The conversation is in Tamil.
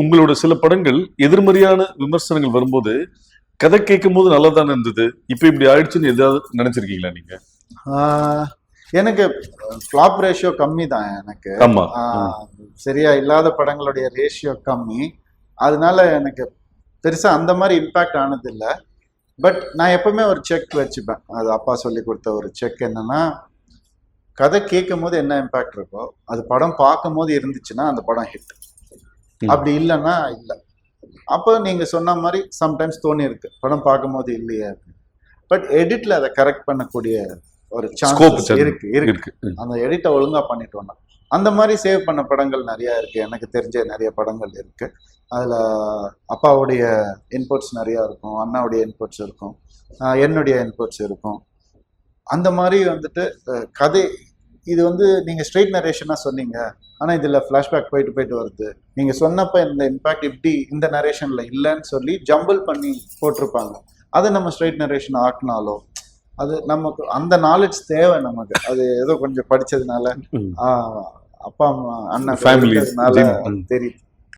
உங்களோட சில படங்கள் எதிர்மறையான விமர்சனங்கள் வரும்போது கதை கேட்கும் போது நல்லா தானே இருந்தது? இப்ப இப்படி ஆயிடுச்சுன்னு ஏதாவது நினைச்சிருக்கீங்களா நீங்க? எனக்கு ஃப்ளாப் ரேஷியோ கம்மி தான் எனக்கு. சரியா இல்லாத படங்களுடைய ரேஷியோ கம்மி. அதனால எனக்கு பெருசா அந்த மாதிரி இம்பாக்ட் ஆனது இல்ல பட் நான் எப்பவுமே ஒரு செக் வச்சுப்பேன். அது அப்பா சொல்லி கொடுத்த ஒரு செக் என்னன்னா கதை கேட்கும் போது என்ன இம்பாக்ட் இருக்கோ அது படம் பார்க்கும் போது இருந்துச்சுன்னா அந்த படம் ஹிட். அப்படி இல்லைன்னா இல்லை. அப்போ நீங்க சொன்ன மாதிரி சம்டைம்ஸ் தோணி இருக்கு. படம் பார்க்கும் போது இல்லையே பட் எடிட்ல அதை கரெக்ட் பண்ணக்கூடிய ஒரு சான்ஸ். இருக்கு இருக்கு. அந்த எடிட்டை ஒழுங்கா பண்ணிட்டோம்னா. அந்த மாதிரி சேவ் பண்ண படங்கள் நிறைய இருக்கு. எனக்கு தெரிஞ்ச நிறைய படங்கள் இருக்கு. அதுல அப்பாவுடைய இன்புட்ஸ் நிறைய இருக்கும். அண்ணாவுடைய இன்புட்ஸ் இருக்கும். என்னுடைய இன்புட்ஸ் இருக்கும். அந்த மாதிரி வந்துட்டு கதை இது வந்து நீங்க ஸ்ட்ரெயிட் நரேஷனா சொன்னீங்க. ஆனா இதுல ஃபிளாஷ்பேக் போயிட்டு போயிட்டு வருது. நீங்க சொன்னப்ப இந்த இம்பாக்ட் இப்படி இந்த நரேஷன்ல இல்லைன்னு சொல்லி ஜம்பிள் பண்ணி போட்டிருப்பாங்க. அதை நம்ம ஸ்ட்ரெயிட் நரேஷன் ஆக்குனாலோ அது நமக்கு அந்த நாலேஜ் தேவை நமக்கு. அது ஏதோ கொஞ்சம். ஆஹ் அப்பா அம்மா அண்ணன் ம். தெரியுது.